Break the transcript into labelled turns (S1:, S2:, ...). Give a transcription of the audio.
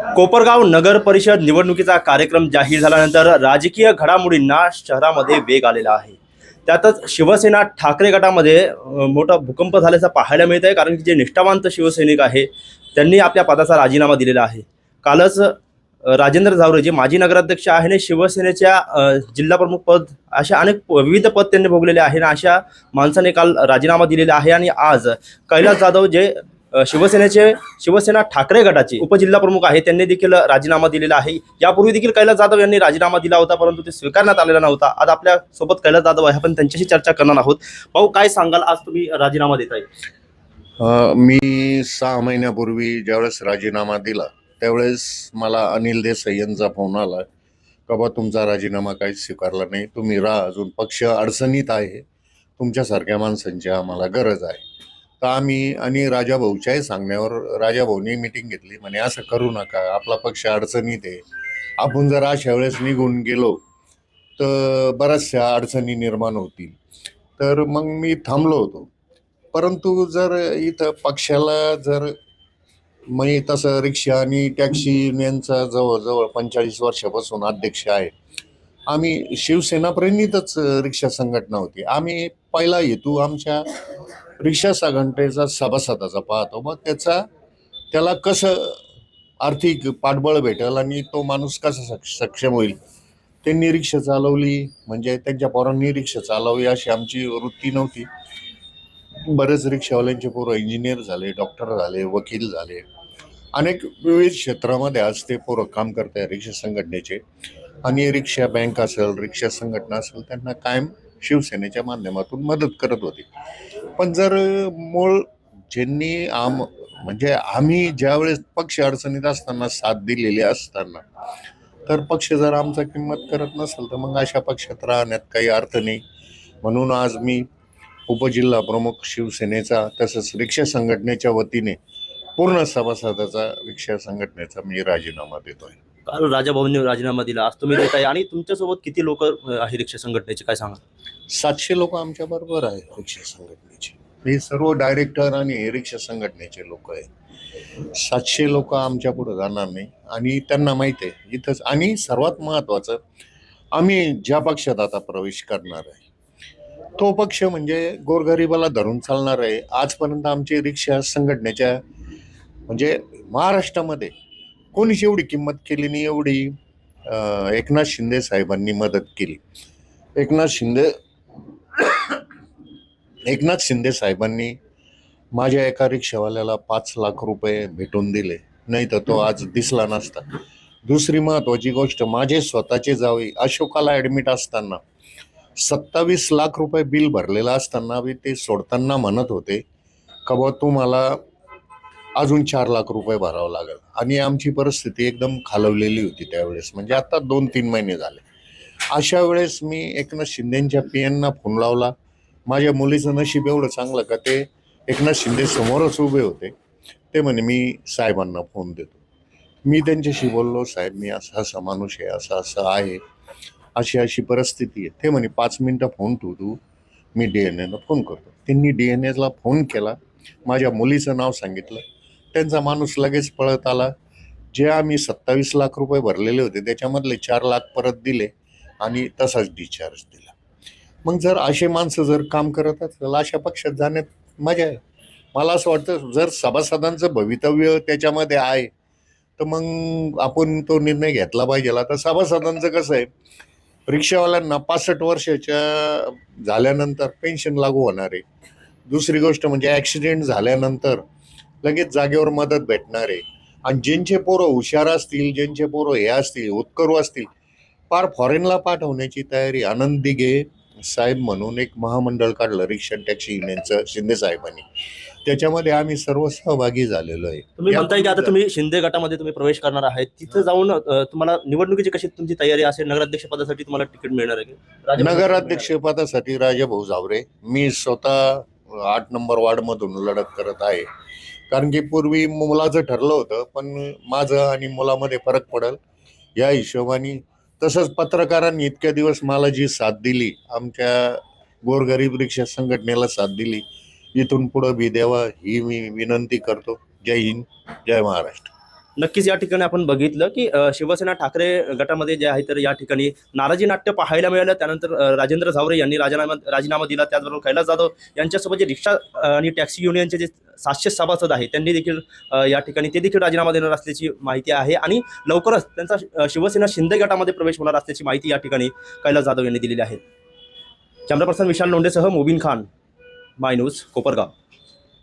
S1: कोपरगाव नगर परिषद निवडणुकीचा कार्यक्रम जाहीर झाल्यानंतर राजकीय घडामोडींना शहरामध्ये वेग आलेला आहे. त्यातच शिवसेना ठाकरे गटामध्ये मोठा भूकंप झाल्याचं पाहायला मिळत आहे कारण की जे निष्ठावंत शिवसैनिक आहे त्यांनी आपल्या पदाचा राजीनामा दिलेला आहे. कालच राजेंद्र झावरे जे माजी नगराध्यक्ष आहे आणि शिवसेनेच्या जिल्हाप्रमुख पद अशा अनेक विविध पद त्यांनी भोगलेले आहे आणि अशा माणसाने काल राजीनामा दिलेला आहे. आणि आज कैलास जाधव जे शिवसेनेचे शिवसेना ठाकरे गटाचे उपजिल्हा प्रमुख आहे त्यांनी देखील राजीनामा दिलेला आहे. यापूर्वी देखील कैलास जाधव यांनी राजीनामा दिला होता परंतु ते स्वीकारण्यात आलेला नव्हता. आज आपल्यासोबत कैलास जाधव आहे. आपण त्यांच्याशी चर्चा करणार आहोत. भाऊ काय सांगाल? आज तुम्ही राजीनामा देताय
S2: मी सहा महिन्यापूर्वी ज्यावेळेस राजीनामा दिला त्यावेळेस मला अनिल देसाई यांचा फोन आला का बा तुमचा राजीनामा काही स्वीकारला नाही. तुम्ही राहा अजून पक्ष अडचणीत आहे. तुमच्यासारख्या माणसांची आम्हाला गरज आहे. तर आम्ही आणि राजाभाऊच्याही सांगण्यावर राजाभाऊनी मिटिंग घेतली. म्हणे असं करू नका. आपला पक्ष अडचणीत आहे. आपण जर अशा वेळेस निघून गेलो तर बऱ्याचशा अडचणी निर्माण होतील. तर मग मी थांबलो होतो. परंतु जर इथं पक्षाला जर मी तसं रिक्षा आणि टॅक्सी यांचा जवळजवळ पंचेचाळीस वर्षापासून अध्यक्ष आहे. आम्ही शिवसेना रिक्षा संघटना होती. आम्ही पहिला हेतू आमच्या रिक्षा सागंटेचा सभासदाचा पाहतो. मग त्याचा त्याला कसं आर्थिक पाठबळ भेटेल आणि तो माणूस कसा सक्ष सक्षम होईल? त्यांनी रिक्षा चालवली. म्हणजे त्यांच्या पोरांनी रिक्षा चालवली अशी आमची वृत्ती नव्हती. बरेच रिक्षावाल्यांचे पोरं इंजिनियर झाले डॉक्टर झाले वकील झाले. अनेक विविध क्षेत्रामध्ये आज ते पोरं काम करत आहे रिक्षा संघटनेचे. आणि रिक्षा बँक असेल रिक्षा संघटना असेल त्यांना कायम शिवसेनेच्या माध्यमातून मदत करत होती. पण जर मूळ ज्यांनी आम म्हणजे आम्ही ज्यावेळेस पक्ष अडचणीत असताना साथ दिलेली असताना तर पक्ष जर आमचा किंमत करत नसेल तर मग अशा पक्षात राहण्यात काही अर्थ नाही. म्हणून आज मी उपजिल्हा प्रमुख शिवसेनेचा तसंच रिक्षा संघटनेच्या वतीने पूर्ण सभासदाचा रिक्षा संघटनेचा मी राजीनामा देतोय.
S1: काल राजाभाऊंनी राजीनामा दिला. आज तुम्ही देताय आणि तुमच्यासोबत किती लोक आहे रिक्षा संघटनेचे? काय सांगा
S2: सातशे लोक आमच्या बरोबर आहे रिक्षा संघटनेचे. हे सर्व डायरेक्टर आणि हे रिक्षा संघटनेचे लोक आहे सातशे लोक आमच्या पुढे जाणार नाही. आणि त्यांना माहिती आहे इथंच आणि सर्वात महत्त्वाचं आम्ही ज्या पक्षात आता प्रवेश करणार आहे तो पक्ष म्हणजे गोरगरिबाला धरून चालणार आहे. आजपर्यंत आमची रिक्षा संघटनेच्या म्हणजे महाराष्ट्रामध्ये कोणीच एवढी किंमत केली नाही एवढी एकनाथ शिंदे साहेबांनी मदत केली. एकनाथ शिंदे एकनाथ शिंदे साहेबांनी माझ्या एका रिक्षावाल्याला पाच लाख रुपये भेटून दिले. नाही तर तो आज दिसला नसता. दुसरी महत्वाची गोष्ट माझे स्वतःचे जावे अशोकाला ॲडमिट असताना सत्तावीस लाख रुपये बिल भरलेलं असताना बी ते सोडताना म्हणत होते का बा मला अजून चार लाख रुपये भरावं लागेल. आणि आमची परिस्थिती एकदम खालवलेली होती त्यावेळेस. म्हणजे आता दोन तीन महिने झाले. अशा वेळेस मी एकनाथ शिंदेच्या पियांना फोन लावला. माझ्या मुलीचं नशीब एवढं चांगलं का ते एकनाथ शिंदे समोरच उभे होते. ते म्हणे मी साहेबांना फोन देतो. मी त्यांच्याशी बोललो साहेब मी असा असा माणूस आहे असं असं आहे. अशी अशी परिस्थिती आहे. ते म्हणे पाच मिनटं फोन ठेवू तू. मी डी एन एला फोन करतो. त्यांनी डी एन एला फोन केला. माझ्या मुलीचं नाव सांगितलं. त्यांचा माणूस लगेच पळत आला. जे आम्ही सत्तावीस लाख रुपये भरलेले होते त्याच्यामधले चार लाख परत दिले आणि तसाच डिस्चार्ज दिला. मग जर असे माणसं जर काम करत असेल अशा पक्षात जाण्यात मजा आहे. मला असं वाटतं जर सभासदांचं भवितव्य त्याच्यामध्ये आहे तर मग आपण तो निर्णय घेतला पाहिजे. आता सभासदांचं कसं आहे रिक्षावाल्यांना पासष्ट वर्षाच्या झाल्यानंतर पेन्शन लागू होणार आहे. दुसरी गोष्ट म्हणजे ॲक्सिडेंट झाल्यानंतर लगेच जागेवर मदत भेटणार आहे. आणि ज्यांचे पोरं हुशार असतील ज्यांचे पोरं हे असतील उत्करू असतील फार फॉरेनला पाठवण्याची तयारी आनंदी घे साहेब म्हणून एक महामंडळ काढलं रिक्षा टॅक्सी युनियनचं शिंदे साहेबांनी. त्याच्यामध्ये आम्ही सर्व सहभागी झालेलो आहे.
S1: तुम्ही म्हणताय की आता तुम्ही शिंदे गटामध्ये तुम्ही प्रवेश करणार आहात तिथं जाऊन तुम्हाला निवडणुकीची कशी तुमची तयारी असेल? नगराध्यक्ष पदासाठी तुम्हाला तिकीट मिळणार आहे.
S2: नगराध्यक्ष पदासाठी राजाभाऊ जावरे. मी स्वतः आठ नंबर वार्डमधून लढत करत आहे. कारण की पूर्वी मुलाचं ठरलं होतं पण माझं आणि मुलामध्ये फरक पडेल. या हिशोबाने तसंच पत्रकारांनी इतक्या दिवस मला जी साथ दिली आमच्या गोरगरीब रिक्षा संघटनेला साथ दिली इथून पुढं बी द्यावा ही मी विनंती करतो. जय हिंद जय महाराष्ट्र.
S1: नक्कीच या ठिकाणी आपण बघितलं की शिवसेना ठाकरे गटामध्ये जे आहे तर या ठिकाणी नाराजी नाट्य पाहायला मिळालं. त्यानंतर राजेंद्र झावरे यांनी राजीनामा राजीनामा दिला. त्याचबरोबर कैलास जाधव यांच्यासोबत जे रिक्षा आणि टॅक्सी युनियनचे जे सातशे सभासद आहे त्यांनी देखील या ठिकाणी ते देखील राजीनामा देणार असल्याची माहिती आहे. आणि लवकरच त्यांचा शिवसेना शिंदे गटामध्ये प्रवेश होणार असल्याची माहिती या ठिकाणी कैलास जाधव यांनी दिलेली आहे. कॅमेरा पर्सन विशाल लोंडेसह मुबीन खान माय न्यूज कोपरगाव.